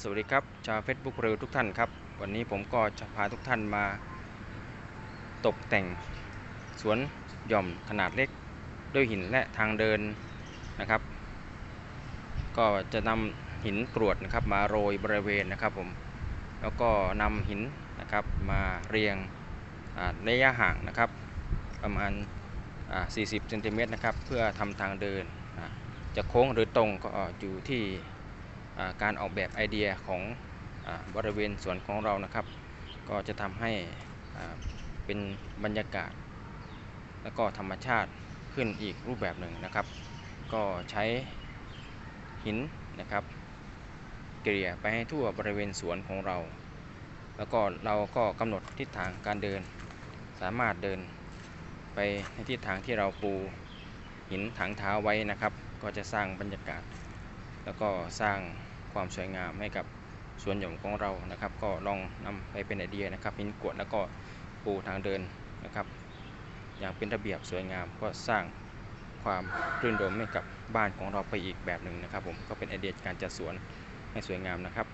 สวัสดีครับชาว Facebook เร็วทุกท่านครับ วันนี้ผมก็จะพาทุกท่านมา ตกแต่งสวนหย่อมขนาดเล็กด้วยหินและทางเดินนะครับ ก็จะนำหินกรวดนะครับ มาโรยบริเวณนะครับผมแล้วก็นำหินนะครับมาเรียงระยะห่างนะครับ ประมาณ 40เซนติเมตรนะครับ เพื่อทำทางเดินจะโค้งหรือตรงก็อยู่ที่ การออกแบบไอเดียของอบริเวณสวนของเรานะครับ ก็จะทำให้เป็นบรรยากาศ แล้วก็ธรรมชาติขึ้นอีกรูปแบบหนึ่งนะครับ ก็ใช้หินนะครับเกลี่ยไปให้ทั่วบริเวณสวนของเรา แล้วก็เราก็กำหนดทิศทางการเดิน สามารถเดินไปในทิศทางที่เราปูหินถังเท้าไว้นะครับ ก็จะสร้างบรรยากาศ แล้วก็สร้างความสวยงามให้กับสวนหย่อมของเรานะครับ ก็ลองนำไปเป็นไอเดียนะครับหินกวดแล้วก็ปูทางเดินนะครับ อย่างเป็นระเบียบสวยงามก็สร้างความรื่นรมให้กับบ้านของเราไปอีกแบบหนึ่งนะครับ ผมก็เป็นไอเดียการจัดสวนให้สวยงามนะครับ